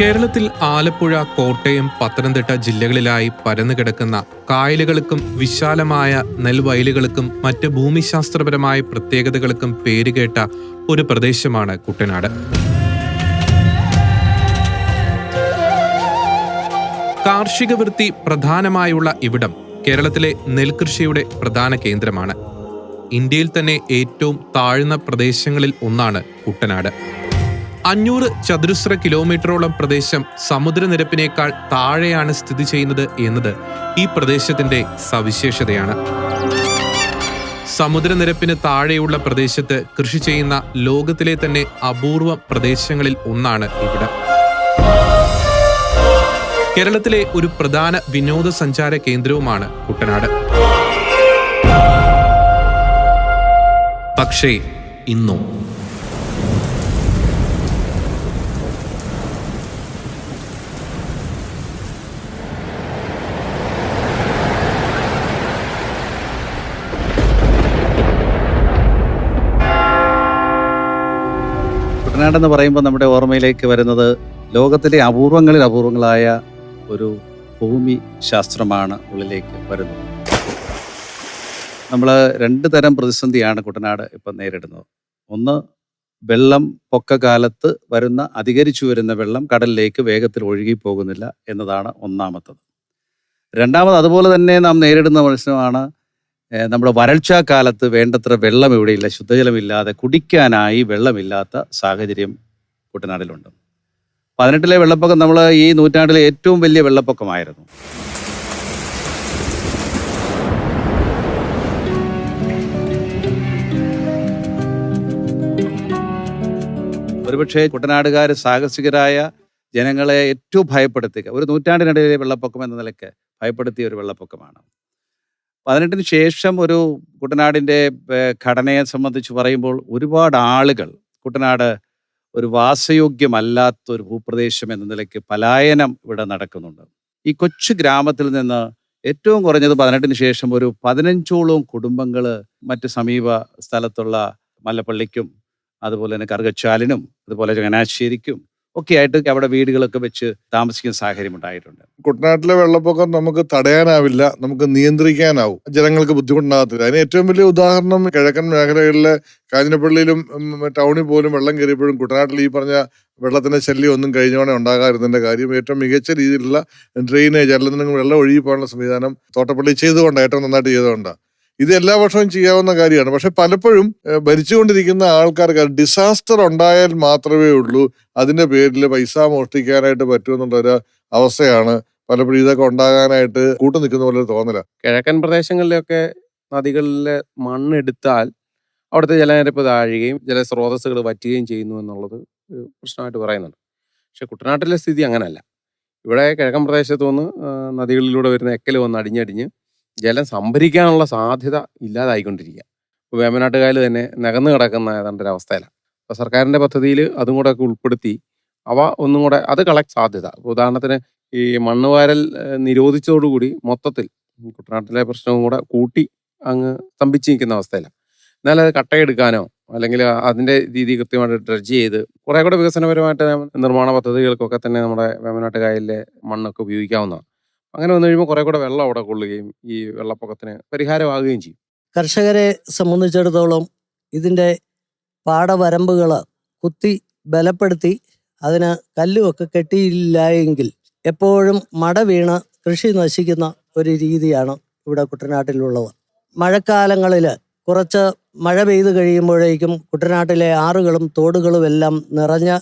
കേരളത്തിൽ ആലപ്പുഴ കോട്ടയം പത്തനംതിട്ട ജില്ലകളിലായി പരന്നു കിടക്കുന്ന കായലുകൾക്കും വിശാലമായ നെൽവയലുകൾക്കും മറ്റ് ഭൂമിശാസ്ത്രപരമായ പ്രത്യേകതകൾക്കും പേരുകേട്ട ഒരു പ്രദേശമാണ് കുട്ടനാട്. കാർഷിക വൃത്തി പ്രധാനമായുള്ള ഇവിടം കേരളത്തിലെ നെൽകൃഷിയുടെ പ്രധാന കേന്ദ്രമാണ്. ഇന്ത്യയിൽ തന്നെ ഏറ്റവും താഴ്ന്ന പ്രദേശങ്ങളിൽ ഒന്നാണ് കുട്ടനാട്. അഞ്ഞൂറ് ചതുരശ്ര കിലോമീറ്ററോളം പ്രദേശം സമുദ്രനിരപ്പിനേക്കാൾ താഴെയാണ് സ്ഥിതി ചെയ്യുന്നത് എന്നത് ഈ പ്രദേശത്തിന്റെ സവിശേഷതയാണ്. സമുദ്രനിരപ്പിന് താഴെയുള്ള പ്രദേശത്ത് കൃഷി ചെയ്യുന്ന ലോകത്തിലെ തന്നെ അപൂർവ പ്രദേശങ്ങളിൽ ഒന്നാണ് ഇവിടെ. കേരളത്തിലെ ഒരു പ്രധാന വിനോദസഞ്ചാര കേന്ദ്രവുമാണ് കുട്ടനാട്. പക്ഷേ ഇന്നോ കുട്ടനാടെന്ന് പറയുമ്പോൾ നമ്മുടെ ഓർമ്മയിലേക്ക് വരുന്നത് ലോകത്തിലെ അപൂർവങ്ങളിൽ അപൂർവങ്ങളായ ഒരു ഭൂമി ശാസ്ത്രമാണ് ഉള്ളിലേക്ക് വരുന്നത്. നമ്മൾ രണ്ട് തരം പ്രതിസന്ധിയാണ് കുട്ടനാട് ഇപ്പം നേരിടുന്നത്. ഒന്ന് വെള്ളം പൊക്കകാലത്ത് വരുന്ന അധികരിച്ചു വരുന്ന വെള്ളം കടലിലേക്ക് വേഗത്തിൽ ഒഴുകി പോകുന്നില്ല എന്നതാണ് ഒന്നാമത്തത്. രണ്ടാമത് അതുപോലെ തന്നെ നാം നേരിടുന്ന പ്രശ്നമാണ് നമ്മുടെ വരൾച്ച കാലത്ത് വേണ്ടത്ര വെള്ളം ഇവിടെയില്ല. ശുദ്ധജലമില്ലാതെ കുടിക്കാനായി വെള്ളമില്ലാത്ത സാഹചര്യം കുട്ടനാട്ടിലുണ്ട് പതിനെട്ടിലെ വെള്ളപ്പൊക്കം നമ്മൾ ഈ നൂറ്റാണ്ടിലെ ഏറ്റവും വലിയ വെള്ളപ്പൊക്കമായിരുന്നു. ഒരുപക്ഷെ കുട്ടനാടുകാർ സാഹസികരായ ജനങ്ങളെ ഏറ്റവും ഭയപ്പെടുത്തുക ഒരു നൂറ്റാണ്ടിനിടയിലെ വെള്ളപ്പൊക്കം എന്ന നിലയ്ക്ക് ഭയപ്പെടുത്തിയ ഒരു വെള്ളപ്പൊക്കമാണ്. പതിനെട്ടിന് ശേഷം ഒരു കുട്ടനാടിന്റെ ഘടനയെ സംബന്ധിച്ച് പറയുമ്പോൾ ഒരുപാട് ആളുകൾ കുട്ടനാട് ഒരു വാസയോഗ്യമല്ലാത്ത ഒരു ഭൂപ്രദേശം എന്ന നിലയ്ക്ക് പലായനം ഇവിടെ നടക്കുന്നുണ്ട്. ഈ കൊച്ചു ഗ്രാമത്തിൽ നിന്ന് ഏറ്റവും കുറഞ്ഞത് പതിനെട്ടിന് ശേഷം ഒരു പതിനഞ്ചോളം കുടുംബങ്ങൾ മറ്റ് സമീപ സ്ഥലത്തുള്ള മല്ലപ്പള്ളിക്കും അതുപോലെ തന്നെ കറുകച്ചാലിനും അതുപോലെ ചങ്ങനാശ്ശേരിക്കും ഒക്കെ ആയിട്ട് അവിടെ വീടുകളൊക്കെ വെച്ച് താമസിക്കുന്ന സാഹചര്യം ഉണ്ടായിട്ടുണ്ട്. കുട്ടനാട്ടിലെ വെള്ളപ്പൊക്കം നമുക്ക് തടയാനാവില്ല നമുക്ക് നിയന്ത്രിക്കാനാവും. ജനങ്ങൾക്ക് ബുദ്ധിമുട്ടുണ്ടാകത്തില്ല. അതിന് ഏറ്റവും വലിയ ഉദാഹരണം കിഴക്കൻ മേഖലകളിലെ കാഞ്ഞിരപ്പള്ളിയിലും ടൗണിൽ പോലും വെള്ളം കയറിയപ്പോഴും കുട്ടനാട്ടിൽ ഈ പറഞ്ഞ വെള്ളത്തിന്റെ ശല്യം ഒന്നും കഴിഞ്ഞോടെ ഉണ്ടാകാതിരുന്നതിന്റെ കാര്യം ഏറ്റവും മികച്ച രീതിയിലുള്ള ഡ്രെയിനേജ് അല്ലെങ്കിൽ വെള്ളം ഒഴുകി പോകാനുള്ള സംവിധാനം തോട്ടപ്പള്ളി ചെയ്തുകൊണ്ടാണ് ഏറ്റവും നന്നായിട്ട് ചെയ്തുകൊണ്ടാണ്. ഇത് എല്ലാ വർഷവും ചെയ്യാവുന്ന കാര്യമാണ്. പക്ഷെ പലപ്പോഴും ഭരിച്ചുകൊണ്ടിരിക്കുന്ന ആൾക്കാർക്ക് ഡിസാസ്റ്റർ ഉണ്ടായാൽ മാത്രമേ ഉള്ളൂ. അതിന്റെ പേരിൽ പൈസ മോഷ്ടിക്കാനായിട്ട് പറ്റുമെന്നുള്ളൊരു അവസ്ഥയാണ് പലപ്പോഴും ഇതൊക്കെ ഉണ്ടാകാനായിട്ട് കൂട്ടു നിൽക്കുന്ന പോലെ തോന്നല. കിഴക്കൻ പ്രദേശങ്ങളിലൊക്കെ നദികളിലെ മണ്ണെടുത്താൽ അവിടുത്തെ ജലനിരപ്പ് താഴുകയും ജലസ്രോതസ്സുകൾ വറ്റുകയും ചെയ്യുന്നു എന്നുള്ളത് പ്രശ്നമായിട്ട് പറയുന്നുണ്ട്. പക്ഷെ കുട്ടനാട്ടിലെ സ്ഥിതി അങ്ങനെയല്ല ഇവിടെ കിഴക്കൻ പ്രദേശത്തു നിന്ന് നദികളിലൂടെ വരുന്ന എക്കൽ വന്ന് അടിഞ്ഞടിഞ്ഞ് ജലം സംഭരിക്കാനുള്ള സാധ്യത ഇല്ലാതായിക്കൊണ്ടിരിക്കുക. ഇപ്പോൾ വേമ്പനാട്ടുകായൽ തന്നെ നികന്നു കിടക്കുന്ന ഏതാണ്ട് ഒരു അവസ്ഥയിലാണ് അപ്പോൾ സർക്കാരിന്റെ പദ്ധതിയിൽ അതും കൂടെ ഒക്കെ ഉൾപ്പെടുത്തി അവ ഒന്നും കൂടെ അത് കളക്ട് സാധ്യത. ഉദാഹരണത്തിന് ഈ മണ്ണ് വാരൽ നിരോധിച്ചതോടുകൂടി മൊത്തത്തിൽ കുട്ടനാട്ടിലെ പ്രശ്നവും കൂടെ കൂട്ടി അങ്ങ് സ്തംഭിച്ച് നിൽക്കുന്ന അവസ്ഥയിലാണ് എന്നാൽ അത് കട്ടയെടുക്കാനോ അല്ലെങ്കിൽ അതിന്റെ രീതി കൃത്യമായിട്ട് ഡ്രഡ്ജ് ചെയ്ത് കുറേ കൂടെ വികസനപരമായിട്ട് നിർമ്മാണ പദ്ധതികൾക്കൊക്കെ തന്നെ നമ്മുടെ വേമനാട്ടുകായലിലെ മണ്ണൊക്കെ ഉപയോഗിക്കാവുന്നതാണ്. അങ്ങനെ വന്നു കഴിയുമ്പോൾ കുറെ കൂടെ വെള്ളം അവിടെ കൊള്ളുകയും ഈ വെള്ളപ്പൊക്കത്തിന് പരിഹാരമാകുകയും ചെയ്യും. കർഷകരെ സംബന്ധിച്ചിടത്തോളം ഇതിന്റെ പാടവരമ്പുകൾ കുത്തി ബലപ്പെടുത്തി അതിന് കല്ലുമൊക്കെ കെട്ടിയില്ല എങ്കിൽ എപ്പോഴും മട വീണ് കൃഷി നശിക്കുന്ന ഒരു രീതിയാണ് ഇവിടെ കുട്ടനാട്ടിലുള്ളത്. മഴക്കാലങ്ങളിൽ കുറച്ച് മഴ പെയ്തു കഴിയുമ്പോഴേക്കും കുട്ടനാട്ടിലെ ആറുകളും തോടുകളും എല്ലാം നിറഞ്ഞ്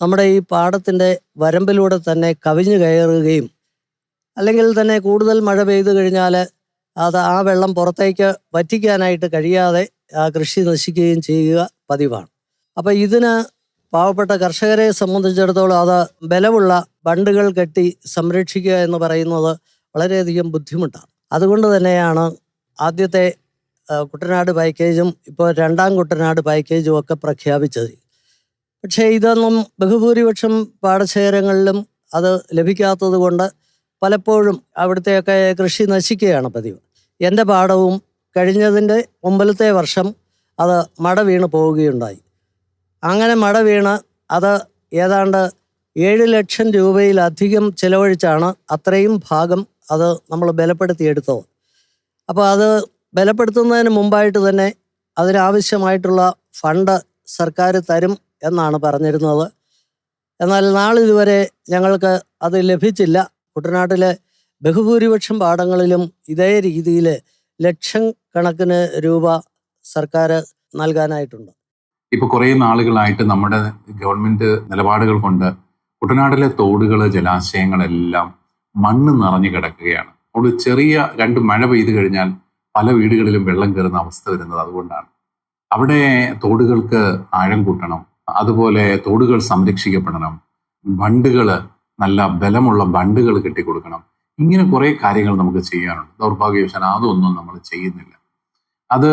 നമ്മുടെ ഈ പാടത്തിന്റെ വരമ്പിലൂടെ തന്നെ കവിഞ്ഞു കയറുകയും അല്ലെങ്കിൽ തന്നെ കൂടുതൽ മഴ പെയ്തു കഴിഞ്ഞാൽ അത് ആ വെള്ളം പുറത്തേക്ക് വറ്റിക്കാനായിട്ട് കഴിയാതെ ആ കൃഷി നശിക്കുകയും ചെയ്യുക പതിവാണ്. അപ്പം ഇതിന് പാവപ്പെട്ട കർഷകരെ സംബന്ധിച്ചിടത്തോളം അത് ബലമുള്ള ബണ്ടുകൾ കെട്ടി സംരക്ഷിക്കുക എന്ന് പറയുന്നത് വളരെയധികം ബുദ്ധിമുട്ടാണ്. അതുകൊണ്ട് തന്നെയാണ് ആദ്യത്തെ കുട്ടനാട് പാക്കേജും ഇപ്പോൾ രണ്ടാം കുട്ടനാട് പാക്കേജും ഒക്കെ പ്രഖ്യാപിച്ചത്. പക്ഷേ ഇതൊന്നും ബഹുഭൂരിപക്ഷം പാടശേഖരങ്ങളിലും അത് ലഭിക്കാത്തത് കൊണ്ട് പലപ്പോഴും അവിടുത്തെയൊക്കെ കൃഷി നശിക്കുകയാണ് പതിവ്. എന്റെ പാടവും കഴിഞ്ഞതിന്റെ മുമ്പിലത്തെ വർഷം അത് മട വീണ് പോവുകയുണ്ടായി. അങ്ങനെ മട വീണ് അത് ഏതാണ്ട് ഏഴ് ലക്ഷം രൂപയിലധികം ചിലവഴിച്ചാണ് അത്രയും ഭാഗം അത് നമ്മൾ ബലപ്പെടുത്തിയെടുത്തത്. അപ്പോൾ അത് ബലപ്പെടുത്തുന്നതിന് മുമ്പായിട്ട് തന്നെ അതിനാവശ്യമായിട്ടുള്ള ഫണ്ട് സർക്കാർ തരും എന്നാണ് പറഞ്ഞിരുന്നത്. എന്നാൽ നാളിതുവരെ ഞങ്ങൾക്ക് അത് ലഭിച്ചില്ല. കുട്ടനാട്ടിലെ ബഹുഭൂരിപക്ഷം പാടങ്ങളിലും ഇതേ രീതിയിൽ ലക്ഷം കണക്കിന് രൂപ സർക്കാർ നൽകാനായിട്ടുണ്ട്. ഇപ്പൊ കുറെ നാളുകളായിട്ട് നമ്മുടെ ഗവൺമെന്റ് നിലപാടുകൾ കൊണ്ട് കുട്ടനാട്ടിലെ തോടുകൾ ജലാശയങ്ങളെല്ലാം മണ്ണ് നിറഞ്ഞു കിടക്കുകയാണ്. അവിടെ ചെറിയ രണ്ട് മഴ പെയ്തു കഴിഞ്ഞാൽ പല വീടുകളിലും വെള്ളം കയറുന്ന അവസ്ഥ വരുന്നത് അതുകൊണ്ടാണ്. അവിടെ തോടുകൾക്ക് ആഴം കൂട്ടണം അതുപോലെ തോടുകൾ സംരക്ഷിക്കപ്പെടണം ബണ്ടുകൾ നല്ല ബലമുള്ള ബണ്ടുകൾ കെട്ടിക്കൊടുക്കണം. ഇങ്ങനെ കുറേ കാര്യങ്ങൾ നമുക്ക് ചെയ്യാനുണ്ട്. ദൗർഭാഗ്യവശാൽ അതൊന്നും നമ്മൾ ചെയ്യുന്നില്ല. അത്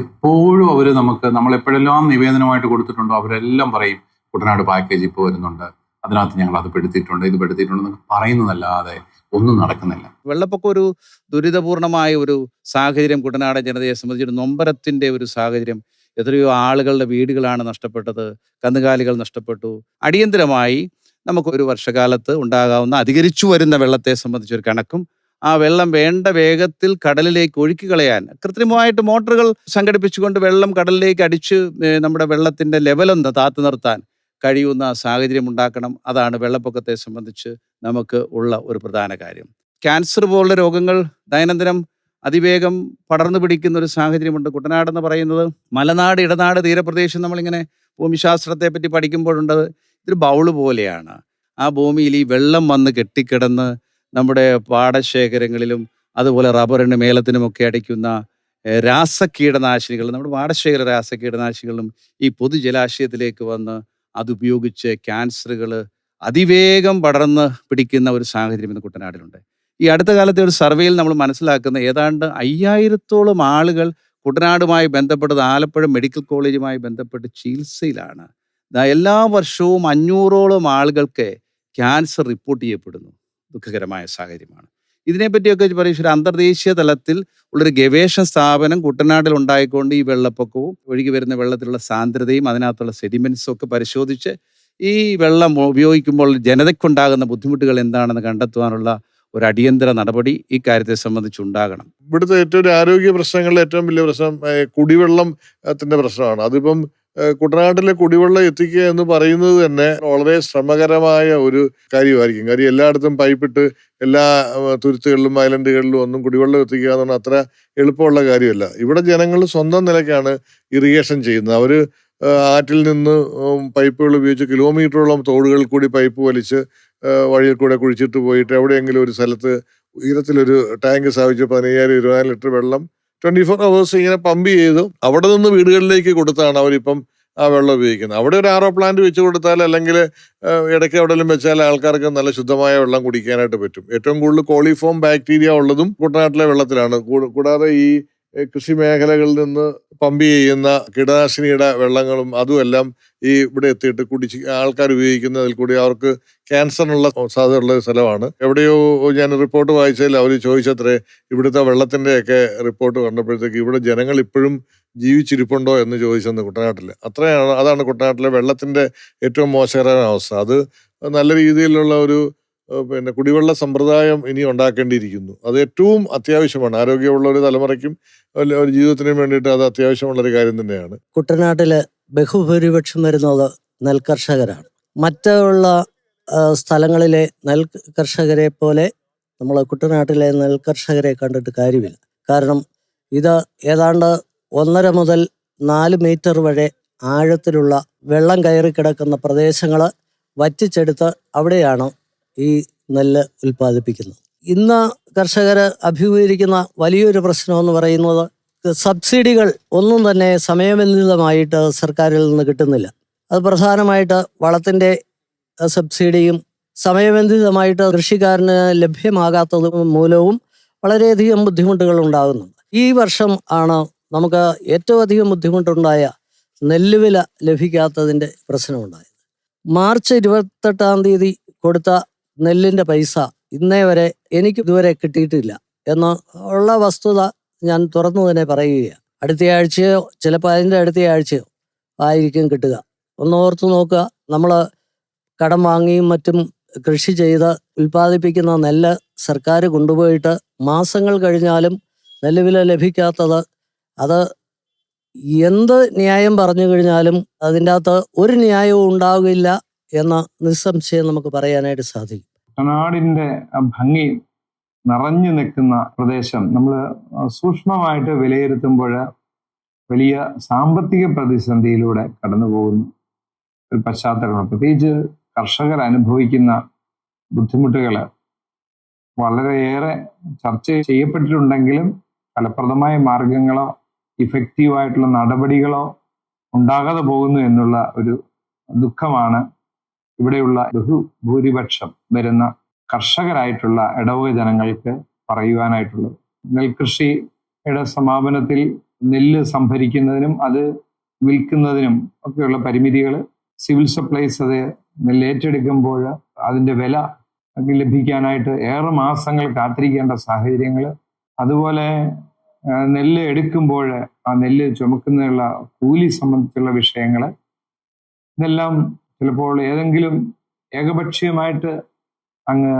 എപ്പോഴും അവർ നമുക്ക് നമ്മൾ എപ്പോഴെല്ലാം നിവേദനമായിട്ട് കൊടുത്തിട്ടുണ്ടോ അവരെല്ലാം പറയും കുട്ടനാട് പാക്കേജ് ഇപ്പോൾ വരുന്നുണ്ട്. അതിനകത്ത് ഞങ്ങൾ അത് പെടുത്തിയിട്ടുണ്ട് ഇത് പെടുത്തിയിട്ടുണ്ട് പറയുന്നതല്ലാതെ ഒന്നും നടക്കുന്നില്ല. വെള്ളപ്പൊക്കം ഒരു ദുരിതപൂർണമായ ഒരു സാഹചര്യം കുട്ടനാടൻ ജനതയെ സംബന്ധിച്ച് നൊമ്പരത്തിന്റെ ഒരു സാഹചര്യം. എത്രയോ ആളുകളുടെ വീടുകളാണ് നഷ്ടപ്പെട്ടത് കന്നുകാലികൾ നഷ്ടപ്പെട്ടു. അടിയന്തരമായി നമുക്ക് ഒരു വർഷകാലത്ത് ഉണ്ടാകാവുന്ന അധികരിച്ചു വരുന്ന വെള്ളത്തെ സംബന്ധിച്ചൊരു കണക്കും ആ വെള്ളം വേണ്ട വേഗത്തിൽ കടലിലേക്ക് ഒഴുക്കി കളയാൻ കൃത്രിമമായിട്ട് മോട്ടറുകൾ സംഘടിപ്പിച്ചുകൊണ്ട് വെള്ളം കടലിലേക്ക് അടിച്ച് നമ്മുടെ വെള്ളത്തിന്റെ ലെവലൊന്ന് താത്തു നിർത്താൻ കഴിയുന്ന സാഹചര്യം ഉണ്ടാക്കണം. അതാണ് വെള്ളപ്പൊക്കത്തെ സംബന്ധിച്ച് നമുക്ക് ഉള്ള ഒരു പ്രധാന കാര്യം. ക്യാൻസർ പോലുള്ള രോഗങ്ങൾ ദൈനംദിനം അതിവേഗം പടർന്നു പിടിക്കുന്ന ഒരു സാഹചര്യമുണ്ട്. കുട്ടനാട് എന്ന് പറയുന്നത് മലനാട് ഇടനാട് തീരപ്രദേശം നമ്മളിങ്ങനെ ഭൂമിശാസ്ത്രത്തെ പറ്റി പഠിക്കുമ്പോഴുണ്ടത് ഇതൊരു ബൗൾ പോലെയാണ്. ആ ഭൂമിയിൽ ഈ വെള്ളം വന്ന് കെട്ടിക്കിടന്ന് നമ്മുടെ പാടശേഖരങ്ങളിലും അതുപോലെ റബ്ബറിന് മേലത്തിനുമൊക്കെ അടിക്കുന്ന രാസ രാസകീടനാശിനികൾ നമ്മുടെ പാടശേഖര രാസകീടനാശിനികളും ഈ പൊതുജലാശയത്തിലേക്ക് വന്ന് അതുപയോഗിച്ച് ക്യാൻസറുകൾ അതിവേഗം പടർന്ന് പിടിക്കുന്ന ഒരു സാഹചര്യം ഇന്ന് കുട്ടനാട്ടിലുണ്ട് ഈ അടുത്ത കാലത്തെ ഒരു സർവേയിൽ നമ്മൾ മനസ്സിലാക്കുന്ന ഏതാണ്ട് അയ്യായിരത്തോളം ആളുകൾ കുട്ടനാടുമായി ബന്ധപ്പെട്ടത് ആലപ്പുഴ മെഡിക്കൽ കോളേജുമായി ബന്ധപ്പെട്ട് ചികിത്സയിലാണ്. എല്ലാ വർഷവും അഞ്ഞൂറോളം ആളുകൾക്ക് ക്യാൻസർ റിപ്പോർട്ട് ചെയ്യപ്പെടുന്നു. ദുഃഖകരമായ സാഹചര്യമാണ്. ഇതിനെപ്പറ്റിയൊക്കെ പറയും ഒരു അന്തർദേശീയ തലത്തിൽ ഉള്ളൊരു ഗവേഷണ സ്ഥാപനം കുട്ടനാട്ടിൽ ഉണ്ടായിക്കൊണ്ട് ഈ വെള്ളപ്പൊക്കവും ഒഴുകി വരുന്ന വെള്ളത്തിലുള്ള സാന്ദ്രതയും അതിനകത്തുള്ള സെഡിമെൻസും ഒക്കെ പരിശോധിച്ച് ഈ വെള്ളം ഉപയോഗിക്കുമ്പോൾ ജനതയ്ക്കുണ്ടാകുന്ന ബുദ്ധിമുട്ടുകൾ എന്താണെന്ന് കണ്ടെത്തുവാനുള്ള ഒരു അടിയന്തര നടപടി ഈ കാര്യത്തെ സംബന്ധിച്ച് ഉണ്ടാകണം. ഇവിടുത്തെ ഏറ്റവും ആരോഗ്യ പ്രശ്നങ്ങളിൽ ഏറ്റവും വലിയ പ്രശ്നം കുടിവെള്ളത്തിന്റെ പ്രശ്നമാണ്. അതിപ്പം കുട്ടനാട്ടിലെ കുടിവെള്ളം എത്തിക്കുക എന്ന് പറയുന്നത് തന്നെ വളരെ ശ്രമകരമായ ഒരു കാര്യമായിരിക്കും. കാര്യം എല്ലായിടത്തും പൈപ്പിട്ട് എല്ലാ തുരുത്തുകളിലും ഐലൻഡുകളിലും ഒന്നും കുടിവെള്ളം എത്തിക്കുക എന്ന് പറഞ്ഞാൽ അത്ര എളുപ്പമുള്ള കാര്യമല്ല. ഇവിടെ ജനങ്ങൾ സ്വന്തം നിലയ്ക്കാണ് ഇറിഗേഷൻ ചെയ്യുന്നത്. അവർ ആറ്റിൽ നിന്ന് പൈപ്പുകൾ ഉപയോഗിച്ച് കിലോമീറ്ററോളം തോടുകളിൽ കൂടി പൈപ്പ് വലിച്ച് വഴിയിൽ കൂടെ കുഴിച്ചിട്ട് പോയിട്ട് എവിടെയെങ്കിലും ഒരു സ്ഥലത്ത് ഉയരത്തിലൊരു ടാങ്ക് സ്ഥാപിച്ച് പതിനയ്യായിരം ഇരുപതിനായിരം ലിറ്റർ വെള്ളം ട്വന്റി ഫോർ അവേഴ്സ് ഇങ്ങനെ പമ്പ് ചെയ്തു. അവിടെ നിന്ന് വീടുകളിലേക്ക് കൊടുത്താണ് അവരിപ്പം ആ വെള്ളം ഉപയോഗിക്കുന്നത്. അവിടെ ഒരു ആറോ പ്ലാന്റ് വെച്ച് കൊടുത്താൽ അല്ലെങ്കിൽ ഇടയ്ക്ക് എവിടെയെങ്കിലും വെച്ചാൽ ആൾക്കാർക്ക് നല്ല ശുദ്ധമായ വെള്ളം കുടിക്കാനായിട്ട് പറ്റും. ഏറ്റവും കൂടുതൽ കോളിഫോം ബാക്ടീരിയ ഉള്ളതും കുട്ടനാട്ടിലെ വെള്ളത്തിലാണ്. കൂടാതെ ഈ കൃഷി മേഖലകളിൽ നിന്ന് പമ്പ് ചെയ്യുന്ന കീടനാശിനിയുടെ വെള്ളങ്ങളും അതുമെല്ലാം ഈ ഇവിടെ എത്തിയിട്ട് കുടിച്ച് ആൾക്കാർ ഉപയോഗിക്കുന്നതിൽ കൂടി അവർക്ക് ക്യാൻസറിനുള്ള സാധ്യതയുള്ള സ്ഥലമാണ്. എവിടെയോ ഞാൻ റിപ്പോർട്ട് വായിച്ചതിൽ അവർ ചോദിച്ചത്രേ ഇവിടുത്തെ വെള്ളത്തിന്റെയൊക്കെ റിപ്പോർട്ട് കണ്ടപ്പോഴത്തേക്ക് ഇവിടെ ജനങ്ങൾ ഇപ്പോഴും ജീവിച്ചിരിപ്പുണ്ടോ എന്ന് ചോദിച്ചെന്ന് കുട്ടനാട്ടിൽ അത്രയാണ് അതാണ് കുട്ടനാട്ടിലെ വെള്ളത്തിന്റെ ഏറ്റവും മോശകരമായ അവസ്ഥ. അത് നല്ല രീതിയിലുള്ള ഒരു പിന്നെ കുടിവെള്ള സമ്പ്രദായം ഇനി ഉണ്ടാക്കേണ്ടിയിരിക്കുന്നു. അത് ഏറ്റവും അത്യാവശ്യമാണ്. ആരോഗ്യമുള്ള ഒരു തലമുറയ്ക്കും ഒരു ജീവിതത്തിനും വേണ്ടിയിട്ട് അത് അത്യാവശ്യമുള്ള ഒരു കാര്യം തന്നെയാണ്. കുട്ടനാട്ടിൽ ബഹുഭൂരിപക്ഷം വരുന്നത് നെൽകർഷകരാണ്. മറ്റുള്ള സ്ഥലങ്ങളിലെ നെൽ കർഷകരെ പോലെ നമ്മൾ കുട്ടനാട്ടിലെ നെൽകർഷകരെ കണ്ടിട്ട് കാര്യമില്ല. കാരണം ഇത് ഏതാണ്ട് ഒന്നര മുതൽ നാല് മീറ്റർ വരെ ആഴത്തിലുള്ള വെള്ളം കയറി കിടക്കുന്ന പ്രദേശങ്ങൾ വറ്റിച്ചെടുത്ത് അവിടെയാണ് ഈ നെല്ല് ഉൽപ്പാദിപ്പിക്കുന്നത് ഇന്ന് കർഷകർ അഭിമുഖീകരിക്കുന്ന വലിയൊരു പ്രശ്നമെന്ന് പറയുന്നത് സബ്സിഡികൾ ഒന്നും തന്നെ സമയബന്ധിതമായിട്ട് സർക്കാരിൽ നിന്ന് കിട്ടുന്നില്ല. അത് പ്രധാനമായിട്ട് വളത്തിന്റെ സബ്സിഡിയും സമയബന്ധിതമായിട്ട് കൃഷിക്കാരന് ലഭ്യമാകാത്തത് മൂലവും വളരെയധികം ബുദ്ധിമുട്ടുകൾ ഉണ്ടാകുന്നുണ്ട്. ഈ വർഷം ആണ് നമുക്ക് ഏറ്റവും അധികം ബുദ്ധിമുട്ടുണ്ടായ നെല്ലുവില ലഭിക്കാത്തതിന്റെ പ്രശ്നമുണ്ടായത്. മാർച്ച് ഇരുപത്തെട്ടാം തീയതി കൊടുത്ത നെല്ലിന്റെ പൈസ ഇന്നേ വരെ എനിക്ക് ഇതുവരെ കിട്ടിയിട്ടില്ല. എന്ന ഉള്ള വസ്തുത ഞാൻ തുറന്നു തന്നെ പറയുകയാണ്. അടുത്ത ആഴ്ചയോ ചിലപ്പോൾ അതിന്റെ അടുത്ത ആഴ്ചയോ ആയിരിക്കും കിട്ടുക. ഒന്ന് ഓർത്ത് നോക്കുക നമ്മൾ കടം വാങ്ങിയും മറ്റും കൃഷി ചെയ്ത് ഉൽപ്പാദിപ്പിക്കുന്ന നെല്ല് സർക്കാർ കൊണ്ടുപോയിട്ട് മാസങ്ങൾ കഴിഞ്ഞാലും നെല്ല് വില ലഭിക്കാത്തത് അത് എന്ത് ന്യായം പറഞ്ഞു കഴിഞ്ഞാലും അതിന്റെ അകത്ത് ഒരു ന്യായവും ഉണ്ടാകില്ല എന്ന് നിസ്സംശയം നമുക്ക് പറയാനായിട്ട് സാധിക്കും. നാടിന്റെ ഭംഗി നിറഞ്ഞു നിൽക്കുന്ന പ്രദേശം നമ്മൾ സൂക്ഷ്മമായിട്ട് വിലയിരുത്തുമ്പോൾ വലിയ സാമ്പത്തിക പ്രതിസന്ധിയിലൂടെ കടന്നു പോകുന്ന ഒരു പശ്ചാത്തലമാണ്. പ്രത്യേകിച്ച് കർഷകർ അനുഭവിക്കുന്ന ബുദ്ധിമുട്ടുകൾ വളരെയേറെ ചർച്ച ചെയ്യപ്പെട്ടിട്ടുണ്ടെങ്കിലും ഫലപ്രദമായ മാർഗങ്ങളോ ഇഫക്റ്റീവായിട്ടുള്ള നടപടികളോ ഉണ്ടാകാതെ പോകുന്നു എന്നുള്ള ഒരു ദുഃഖമാണ് ഇവിടെയുള്ള ബഹുഭൂരിപക്ഷം വരുന്ന കർഷകരായിട്ടുള്ള ഇടവക ജനങ്ങൾക്ക് പറയുവാനായിട്ടുള്ളത്. നെൽകൃഷിയുടെ സമാപനത്തിൽ നെല്ല് സംഭരിക്കുന്നതിനും അത് വിൽക്കുന്നതിനും ഒക്കെയുള്ള പരിമിതികൾ സിവിൽ സപ്ലൈസ് അത് നെല്ല് ഏറ്റെടുക്കുമ്പോൾ അതിന്റെ വില ലഭിക്കാനായിട്ട് ഏറെ മാസങ്ങൾ കാത്തിരിക്കേണ്ട സാഹചര്യങ്ങൾ. അതുപോലെ നെല്ല് എടുക്കുമ്പോൾ ആ നെല്ല് ചുമക്കുന്നതിനുള്ള കൂലി സംബന്ധിച്ചുള്ള വിഷയങ്ങൾ. ഇതെല്ലാം ചിലപ്പോൾ ഏതെങ്കിലും ഏകപക്ഷീയമായിട്ട് അങ്ങ്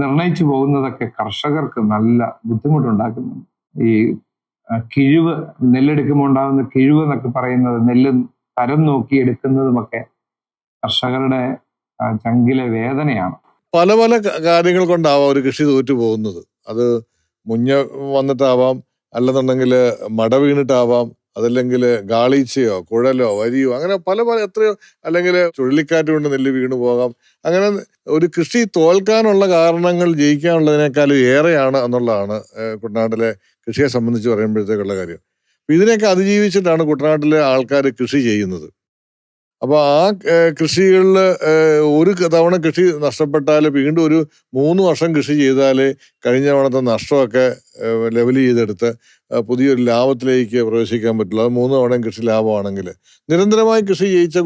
നിർണയിച്ചു പോകുന്നതൊക്കെ കർഷകർക്ക് നല്ല ബുദ്ധിമുട്ടുണ്ടാക്കുന്നുണ്ട്. ഈ കിഴിവ് നെല്ലെടുക്കുമ്പോൾ ഉണ്ടാകുന്ന കിഴിവ് എന്നൊക്കെ പറയുന്നത് നെല്ല് തരം നോക്കി എടുക്കുന്നതുമൊക്കെ കർഷകരുടെ ചങ്കിലെ വേദനയാണ്. പല പല കാര്യങ്ങൾ കൊണ്ടാവാം ഒരു കൃഷി തോറ്റു പോകുന്നത്. അത് മുഞ്ഞ വന്നിട്ടാവാം അല്ലെന്നുണ്ടെങ്കിൽ മട വീണിട്ടാവാം അതല്ലെങ്കിൽ ഗാളീച്ചയോ കുഴലോ വരിയോ അങ്ങനെ പല പല എത്രയോ അല്ലെങ്കിൽ ചുഴലിക്കാറ്റ് കൊണ്ട് നെല്ല് വീണു പോകാം. അങ്ങനെ ഒരു കൃഷി തോൽക്കാനുള്ള കാരണങ്ങൾ ജയിക്കാനുള്ളതിനേക്കാളും ഏറെയാണ് എന്നുള്ളതാണ് കുട്ടനാട്ടിലെ കൃഷിയെ സംബന്ധിച്ച് പറയുമ്പോഴത്തേക്കുള്ള കാര്യം. അപ്പം ഇതിനെയൊക്കെ അതിജീവിച്ചിട്ടാണ് കുട്ടനാട്ടിലെ ആൾക്കാർ കൃഷി ചെയ്യുന്നത്. അപ്പോൾ ആ കൃഷികളിൽ ഒരു തവണ കൃഷി നഷ്ടപ്പെട്ടാൽ വീണ്ടും ഒരു മൂന്ന് വർഷം കൃഷി ചെയ്താൽ കഴിഞ്ഞ തവണത്തെ നഷ്ടമൊക്കെ ലെവൽ ചെയ്തെടുത്ത് പുതിയൊരു ലാഭത്തിലേക്ക് പ്രവേശിക്കാൻ പറ്റുള്ളൂ അത് മൂന്ന് തവണയും കൃഷി ലാഭമാണെങ്കിൽ. നിരന്തരമായി കൃഷി ചെയ്യിച്ച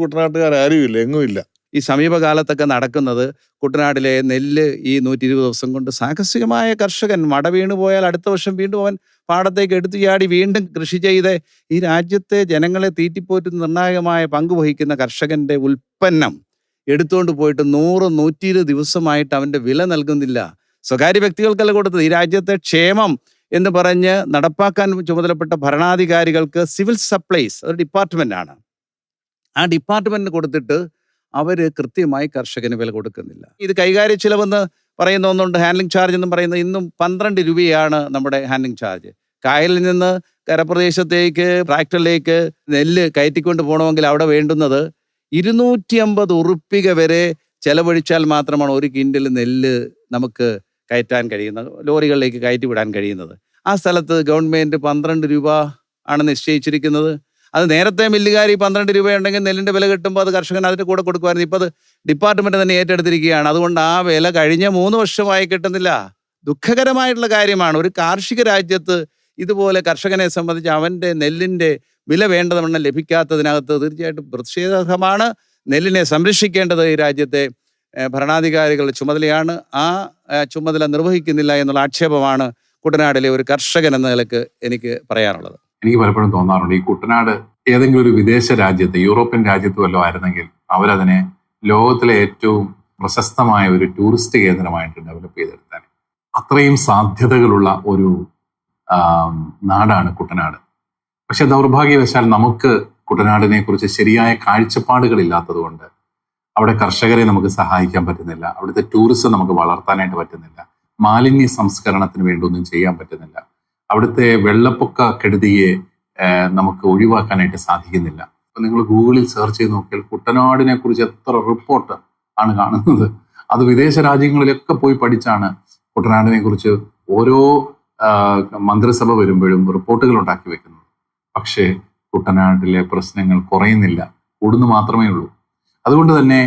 ഇല്ല എങ്ങുമില്ല ഈ സമീപകാലത്തൊക്കെ നടക്കുന്നത് കുട്ടനാട്ടിലെ നെല്ല് ഈ നൂറ്റി ഇരുപത് ദിവസം കൊണ്ട് സാഹസികമായ കർഷകൻ മട വീണു പോയാൽ അടുത്ത വർഷം വീണ്ടും അവൻ പാടത്തേക്ക് എടുത്തു ചാടി വീണ്ടും കൃഷി ചെയ്ത് ഈ രാജ്യത്തെ ജനങ്ങളെ തീറ്റിപ്പോറ്റുന്ന നിർണായകമായ പങ്ക് വഹിക്കുന്ന കർഷകന്റെ ഉൽപ്പന്നം എടുത്തുകൊണ്ട് പോയിട്ട് നൂറ് നൂറ്റി ഇരുപത് ദിവസമായിട്ട് അവന്റെ വില നൽകുന്നില്ല. സ്വകാര്യ വ്യക്തികൾക്കല്ല കൊടുത്തത്. ഈ രാജ്യത്തെ ക്ഷേമം എന്ന് പറഞ്ഞ് നടപ്പാക്കാൻ ചുമതലപ്പെട്ട ഭരണാധികാരികൾക്ക് സിവിൽ സപ്ലൈസ് ഒരു ആണ്. ആ ഡിപ്പാർട്ട്മെന്റിന് കൊടുത്തിട്ട് അവർ കൃത്യമായി കർഷകന് വില കൊടുക്കുന്നില്ല. ഇത് കൈകാര്യ ചിലവെന്ന് പറയുന്ന ഒന്നുണ്ട് ഹാൻഡ്ലിംഗ് ചാർജ് എന്നും പറയുന്നത് ഇന്നും പന്ത്രണ്ട് രൂപയാണ് നമ്മുടെ ഹാൻഡ്ലിംഗ് ചാർജ് കായലിൽ നിന്ന് കരപ്രദേശത്തേക്ക് ട്രാക്ടറിലേക്ക് നെല്ല് കയറ്റിക്കൊണ്ട് പോകണമെങ്കിൽ അവിടെ വേണ്ടുന്നത് ഇരുന്നൂറ്റി അമ്പത് ഉറുപ്പിക വരെ ചെലവഴിച്ചാൽ മാത്രമാണ് ഒരു കിൻഡൽ നെല്ല് നമുക്ക് കയറ്റാൻ കഴിയുന്ന ലോറികളിലേക്ക് കയറ്റി വിടാൻ കഴിയുന്നത്. ആ സ്ഥലത്ത് ഗവൺമെന്റ് പന്ത്രണ്ട് രൂപ ആണ് നിശ്ചയിച്ചിരിക്കുന്നത്. അത് നേരത്തെ മില്ലുകാരി പന്ത്രണ്ട് രൂപയുണ്ടെങ്കിൽ നെല്ലിന്റെ വില കിട്ടുമ്പോൾ അത് കർഷകൻ അതിന്റെ കൂടെ കൊടുക്കുമായിരുന്നു. ഇപ്പോൾ അത് ഡിപ്പാർട്ട്മെന്റ് തന്നെ ഏറ്റെടുത്തിരിക്കുകയാണ്. അതുകൊണ്ട് ആ വില കഴിഞ്ഞ മൂന്ന് വർഷമായി കിട്ടുന്നില്ല. ദുഃഖകരമായിട്ടുള്ള കാര്യമാണ്. ഒരു കാർഷിക രാജ്യത്ത് ഇതുപോലെ കർഷകനെ സംബന്ധിച്ച് അവന്റെ നെല്ലിന്റെ വില വേണ്ടതെണ്ണം ലഭിക്കാത്തതിനകത്ത് തീർച്ചയായിട്ടും പ്രതിഷേധമാണ് നെല്ലിനെ സംരക്ഷിക്കേണ്ടത് ഈ രാജ്യത്തെ ഭരണാധികാരികളുടെ ചുമതലയാണ്. ആ ചുമതല നിർവഹിക്കുന്നില്ല എന്നുള്ള ആക്ഷേപമാണ് കുട്ടനാടിലെ ഒരു കർഷകൻ എന്ന നിലയ്ക്ക് എനിക്ക് പറയാനുള്ളത്. എനിക്ക് പലപ്പോഴും തോന്നാറുണ്ട്. ഈ കുട്ടനാട് ഏതെങ്കിലും ഒരു വിദേശ രാജ്യത്ത് യൂറോപ്യൻ രാജ്യത്ത് വല്ലതും ആയിരുന്നെങ്കിൽ അവരതിനെ ലോകത്തിലെ ഏറ്റവും പ്രശസ്തമായ ഒരു ടൂറിസ്റ്റ് കേന്ദ്രമായിട്ട് ഡെവലപ്പ് ചെയ്തെടുത്താൽ അത്രയും സാധ്യതകളുള്ള ഒരു നാടാണ് കുട്ടനാട്. പക്ഷെ ദൗർഭാഗ്യവശാൽ നമുക്ക് കുട്ടനാടിനെ കുറിച്ച് ശരിയായ കാഴ്ചപ്പാടുകൾ ഇല്ലാത്തത് കൊണ്ട് അവിടെ കർഷകരെ നമുക്ക് സഹായിക്കാൻ പറ്റുന്നില്ല. അവിടുത്തെ ടൂറിസം നമുക്ക് വളർത്താനായിട്ട് പറ്റുന്നില്ല. മാലിന്യ സംസ്കരണത്തിന് വേണ്ടി ഒന്നും ചെയ്യാൻ പറ്റുന്നില്ല. അവിടുത്തെ വെള്ളപ്പൊക്ക കെടുതിയെ നമുക്ക് ഒഴിവാക്കാനായിട്ട് സാധിക്കുന്നില്ല. അപ്പൊ നിങ്ങൾ ഗൂഗിളിൽ സെർച്ച് ചെയ്ത് നോക്കിയാൽ കുട്ടനാടിനെ കുറിച്ച് എത്ര റിപ്പോർട്ട് ആണ് കാണുന്നത്. അത് വിദേശ രാജ്യങ്ങളിലൊക്കെ പോയി പഠിച്ചാണ് കുട്ടനാടിനെ കുറിച്ച് ഓരോ മന്ത്രിസഭ വരുമ്പോഴും റിപ്പോർട്ടുകൾ ഉണ്ടാക്കി വെക്കുന്നത്. പക്ഷേ കുട്ടനാട്ടിലെ പ്രശ്നങ്ങൾ കുറയുന്നില്ല. കൂടുന്നു മാത്രമേ ഉള്ളൂ. അതുകൊണ്ട് തന്നെ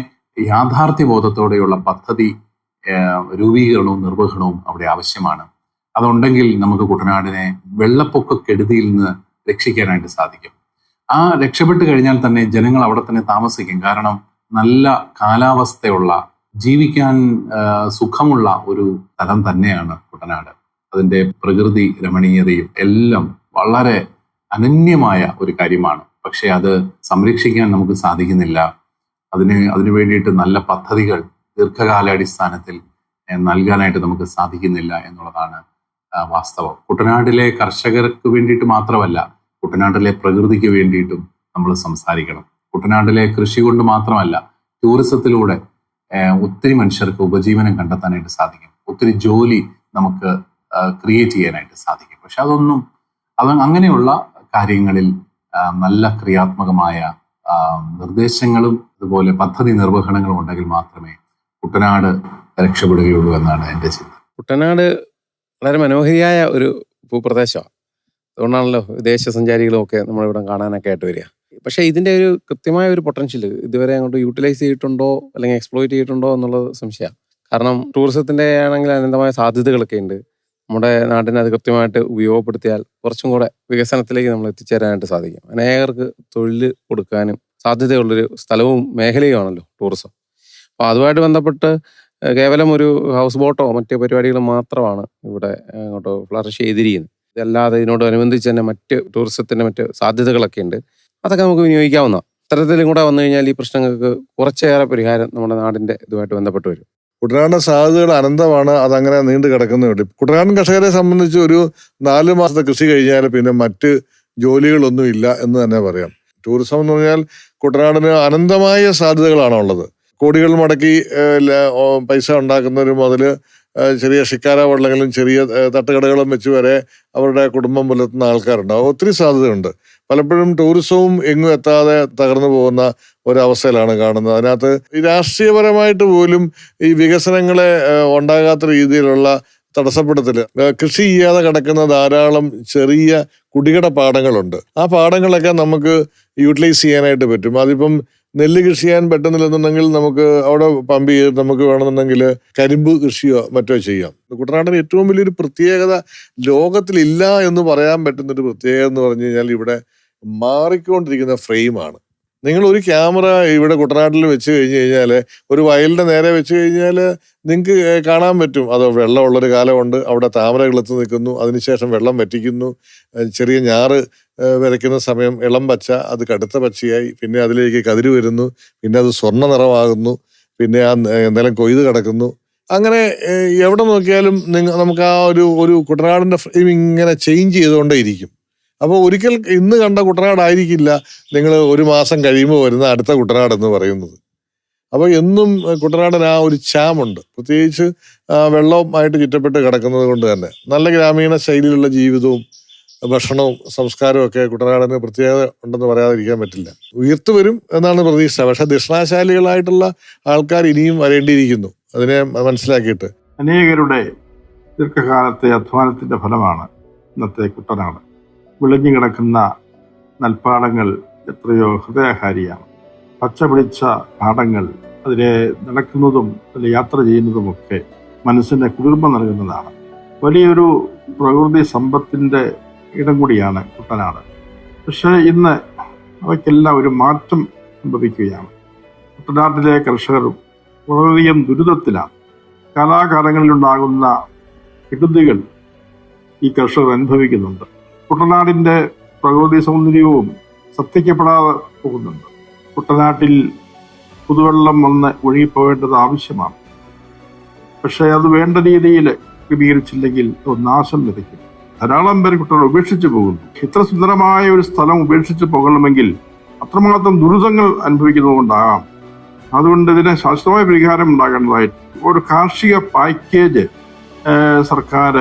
യാഥാർത്ഥ്യ ബോധത്തോടെയുള്ള പദ്ധതി രൂപീകരണവും നിർവഹണവും അവിടെ ആവശ്യമാണ്. അതുണ്ടെങ്കിൽ നമുക്ക് കുട്ടനാടിനെ വെള്ളപ്പൊക്ക കെടുതിയിൽ നിന്ന് രക്ഷിക്കാനായിട്ട് സാധിക്കും. ആ രക്ഷപ്പെട്ട് കഴിഞ്ഞാൽ തന്നെ ജനങ്ങൾ അവിടെ തന്നെ താമസിക്കും. കാരണം നല്ല കാലാവസ്ഥയുള്ള ജീവിക്കാൻ സുഖമുള്ള ഒരു സ്ഥലം തന്നെയാണ് കുട്ടനാട്. അതിന്റെ പ്രകൃതി രമണീയതയും എല്ലാം വളരെ അനന്യമായ ഒരു കാര്യമാണ്. പക്ഷെ അത് സംരക്ഷിക്കാൻ നമുക്ക് സാധിക്കുന്നില്ല. അതിന് അതിനു വേണ്ടിയിട്ട് നല്ല പദ്ധതികൾ ദീർഘകാലാടിസ്ഥാനത്തിൽ നൽകാനായിട്ട് നമുക്ക് സാധിക്കുന്നില്ല എന്നുള്ളതാണ് വാസ്തവം. കുട്ടനാട്ടിലെ കർഷകർക്ക് വേണ്ടിയിട്ട് മാത്രമല്ല കുട്ടനാട്ടിലെ പ്രകൃതിക്ക് വേണ്ടിയിട്ടും നമ്മൾ സംസാരിക്കണം. കുട്ടനാട്ടിലെ കൃഷി കൊണ്ട് മാത്രമല്ല ടൂറിസത്തിലൂടെ ഒത്തിരി മനുഷ്യർക്ക് ഉപജീവനം കണ്ടെത്താനായിട്ട് സാധിക്കും. ഒത്തിരി ജോലി നമുക്ക് ക്രിയേറ്റ് ചെയ്യാനായിട്ട് സാധിക്കും. പക്ഷെ അതൊന്നും അത് അങ്ങനെയുള്ള കാര്യങ്ങളിൽ നല്ല ക്രിയാത്മകമായ നിർദ്ദേശങ്ങളും അതുപോലെ പദ്ധതി നിർവഹണങ്ങൾ ഉണ്ടെങ്കിൽ മാത്രമേ കുട്ടനാട് രക്ഷപ്പെടുകയുള്ളൂ എന്നാണ് എന്റെ ചിന്ത. കുട്ടനാട് വളരെ മനോഹരിയായ ഒരു ഭൂപ്രദേശമാണ്. അതുകൊണ്ടാണല്ലോ വിദേശ സഞ്ചാരികളും ഒക്കെ നമ്മളിവിടെ കാണാനൊക്കെ ആയിട്ട് വരിക. പക്ഷേ ഇതിന്റെ ഒരു കൃത്യമായ ഒരു പൊട്ടൻഷ്യൽ ഇതുവരെ അങ്ങോട്ട് യൂട്ടിലൈസ് ചെയ്തിട്ടുണ്ടോ അല്ലെങ്കിൽ എക്സ്പ്ലോയിറ്റ് ചെയ്തിട്ടുണ്ടോ എന്നുള്ളത് സംശയമാണ്. കാരണം ടൂറിസത്തിന്റെ ആണെങ്കിൽ അനന്തമായ സാധ്യതകളൊക്കെ ഉണ്ട്. നമ്മുടെ നാടിനെ അത് കൃത്യമായിട്ട് ഉപയോഗപ്പെടുത്തിയാൽ കുറച്ചും കൂടെ വികസനത്തിലേക്ക് നമ്മൾ എത്തിച്ചേരാനായിട്ട് സാധിക്കും. അനേകർക്ക് തൊഴിൽ കൊടുക്കാനും സാധ്യതയുള്ളൊരു സ്ഥലവും മേഖലയുമാണല്ലോ ടൂറിസം. അപ്പോൾ അതുമായിട്ട് ബന്ധപ്പെട്ട് കേവലം ഒരു ഹൗസ് ബോട്ടോ മറ്റ് പരിപാടികളും മാത്രമാണ് ഇവിടെ അങ്ങോട്ട് ഫ്ലറിഷ് ചെയ്തിരിക്കുന്നത്. ഇതല്ലാതെ ഇതിനോടനുബന്ധിച്ച് തന്നെ മറ്റ് ടൂറിസത്തിന്റെ മറ്റ് സാധ്യതകളൊക്കെ ഉണ്ട്. അതൊക്കെ നമുക്ക് വിനിയോഗിക്കാവുന്ന ഇത്തരത്തിലും കൂടെ വന്നു കഴിഞ്ഞാൽ ഈ പ്രശ്നങ്ങൾക്ക് കുറച്ചേറെ പരിഹാരം നമ്മുടെ നാടിന്റെ ഇതുമായിട്ട് ബന്ധപ്പെട്ട് വരും. കുട്ടനാടിന്റെ സാധ്യതകൾ അനന്തമാണ്. അതങ്ങനെ നീണ്ടു കിടക്കുന്നുണ്ട്. കുട്ടനാടൻ കർഷകരെ സംബന്ധിച്ച് ഒരു നാല് മാസത്തെ കൃഷി കഴിഞ്ഞാൽ പിന്നെ മറ്റ് ജോലികളൊന്നും ഇല്ല എന്ന് തന്നെ പറയാം. ടൂറിസം എന്ന് പറഞ്ഞാൽ കുട്ടനാടിന് അനന്തമായ സാധ്യതകളാണ് ഉള്ളത്. കോടികൾ മടക്കി പൈസ ഉണ്ടാക്കുന്നവർ മുതൽ ചെറിയ ഷിക്കാര വള്ളങ്ങളും ചെറിയ തട്ടുകടകളും വെച്ച് വരെ അവരുടെ കുടുംബം പുലർത്തുന്ന ആൾക്കാരുണ്ട്. ഒത്തിരി സാധ്യതയുണ്ട്. പലപ്പോഴും ടൂറിസവും എങ്ങും എത്താതെ തകർന്നു പോകുന്ന ഒരവസ്ഥയിലാണ് കാണുന്നത്. അതിനകത്ത് രാഷ്ട്രീയപരമായിട്ട് പോലും ഈ വികസനങ്ങളെ ഉണ്ടാകാത്ത രീതിയിലുള്ള തടസ്സപ്പെടുത്തൽ. കൃഷി ചെയ്യാതെ കിടക്കുന്ന ധാരാളം ചെറിയ കുടികട പാടങ്ങളുണ്ട്. ആ പാടങ്ങളൊക്കെ നമുക്ക് യൂട്ടിലൈസ് ചെയ്യാനായിട്ട് പറ്റും. അതിപ്പം നെല്ല് കൃഷി ചെയ്യാൻ പറ്റുന്നില്ലെന്നുണ്ടെങ്കിൽ നമുക്ക് അവിടെ പമ്പ് ചെയ്ത് നമുക്ക് വേണമെന്നുണ്ടെങ്കിൽ കരിമ്പ് കൃഷിയോ മറ്റോ ചെയ്യാം. കുട്ടനാടിന് ഏറ്റവും വലിയൊരു പ്രത്യേകത ലോകത്തിലില്ല എന്ന് പറയാൻ പറ്റുന്ന ഒരു പ്രത്യേകത എന്ന് പറഞ്ഞു കഴിഞ്ഞാൽ ഇവിടെ മാറിക്കൊണ്ടിരിക്കുന്ന ഫ്രെയിമാണ്. നിങ്ങൾ ഒരു ക്യാമറ ഇവിടെ കുട്ടനാട്ടിൽ വെച്ച് കഴിഞ്ഞ് കഴിഞ്ഞാൽ ഒരു വയലിന്റെ നേരെ വെച്ച് കഴിഞ്ഞാൽ നിങ്ങൾക്ക് കാണാൻ പറ്റും. അത് വെള്ളമുള്ളൊരു കാലമുണ്ട് അവിടെ താമര കിളത്ത് നിൽക്കുന്നു അതിനുശേഷം വെള്ളം വറ്റിക്കുന്നു ചെറിയ ഞാറ് വിതയ്ക്കുന്ന സമയം ഇളം പച്ച അത് കടുത്ത പച്ചയായി പിന്നെ അതിലേക്ക് കതിര് വരുന്നു പിന്നെ അത് സ്വർണ നിറമാകുന്നു പിന്നെ ആ നിലം കൊയ്ത് കിടക്കുന്നു. അങ്ങനെ എവിടെ നോക്കിയാലും നിങ്ങൾ നമുക്ക് ആ ഒരു ഒരു കുട്ടനാടിന്റെ ഇങ്ങനെ ചേഞ്ച് ചെയ്തുകൊണ്ടേ ഇരിക്കും അപ്പോൾ ഒരിക്കൽ ഇന്ന് കണ്ട കുട്ടനാടായിരിക്കില്ല നിങ്ങൾ ഒരു മാസം കഴിയുമ്പോൾ വരുന്ന അടുത്ത കുട്ടനാട് എന്ന് പറയുന്നത്. അപ്പോൾ എന്നും കുട്ടനാടിന് ആ ഒരു ചാമുണ്ട് പ്രത്യേകിച്ച് വെള്ളവുമായിട്ട് ചുറ്റപ്പെട്ട് കിടക്കുന്നത് കൊണ്ട് തന്നെ. നല്ല ഗ്രാമീണ ശൈലിയിലുള്ള ജീവിതവും ഭക്ഷണവും സംസ്കാരവും ഒക്കെ കുട്ടനാടിന് പ്രത്യേകത ഉണ്ടെന്ന് പറയാതിരിക്കാൻ പറ്റില്ല. ഉയർത്തു വരും എന്നാണ് പ്രതീക്ഷ. പക്ഷെ ദക്ഷിണാശാലികളായിട്ടുള്ള ആൾക്കാർ ഇനിയും വരേണ്ടിയിരിക്കുന്നു. അതിനെ മനസ്സിലാക്കിയിട്ട്. അനേകരുടെ ദീർഘകാലത്തെ അധ്വാനത്തിന്റെ ഫലമാണ് ഇന്നത്തെ കുട്ടനാട്. വിളഞ്ഞു കിടക്കുന്ന നെൽപ്പാടങ്ങൾ എത്രയോ ഹൃദയഹാരിയാണ്. പച്ചപിടിച്ച പാടങ്ങൾ അതിലെ നടക്കുന്നതും അതിൽ യാത്ര ചെയ്യുന്നതുമൊക്കെ മനസ്സിന് കുളിർമ നൽകുന്നതാണ്. വലിയൊരു പ്രകൃതി സമ്പത്തിന്റെ ഇടം കൂടിയാണ് കുട്ടനാട്. പക്ഷേ ഇന്ന് അവയ്ക്കെല്ലാം ഒരു മാറ്റം സംഭവിക്കുകയാണ്. കുട്ടനാട്ടിലെ കർഷകർ വളരെയധികം ദുരിതത്തിലാണ്. കാലാകാലങ്ങളിലുണ്ടാകുന്ന കെടുതികൾ ഈ കർഷകർ അനുഭവിക്കുന്നുണ്ട്. കുട്ടനാടിന്റെ പ്രകൃതി സൗന്ദര്യവും ശ്രദ്ധിക്കപ്പെടാതെ പോകുന്നുണ്ട്. കുട്ടനാട്ടിൽ പുതുവെള്ളം വന്ന് ഒഴുകിപ്പോകേണ്ടത് ആവശ്യമാണ്. പക്ഷേ അത് വേണ്ട രീതിയിൽ ക്രമീകരിച്ചില്ലെങ്കിൽ അത് നാശം ലഭിക്കും. ധാരാളം പേർ കുട്ടികൾ ഉപേക്ഷിച്ചു പോകുന്നു. ഇത്ര സുന്ദരമായ ഒരു സ്ഥലം ഉപേക്ഷിച്ച് പോകണമെങ്കിൽ അത്രമാത്രം ദുരിതങ്ങൾ അനുഭവിക്കുന്നതുകൊണ്ടാകാം. അതുകൊണ്ട് ഇതിന് ശാശ്വതമായ പരിഹാരം ഉണ്ടാകേണ്ടതായിട്ട് ഒരു കാർഷിക പാക്കേജ് സർക്കാർ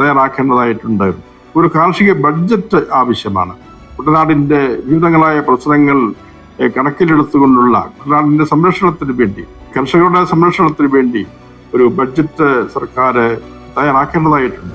തയ്യാറാക്കേണ്ടതായിട്ടുണ്ട്. ഒരു കാർഷിക ബഡ്ജറ്റ് ആവശ്യമാണ്. കുട്ടനാടിന്റെ വിവിധങ്ങളായ പ്രശ്നങ്ങൾ കണക്കിലെടുത്തുകൊണ്ടുള്ള കുട്ടനാടിന്റെ സംരക്ഷണത്തിന് വേണ്ടി കർഷകരുടെ സംരക്ഷണത്തിന് വേണ്ടി ഒരു ബഡ്ജറ്റ് സർക്കാർ തയ്യാറാക്കേണ്ടതായിട്ടുണ്ട്.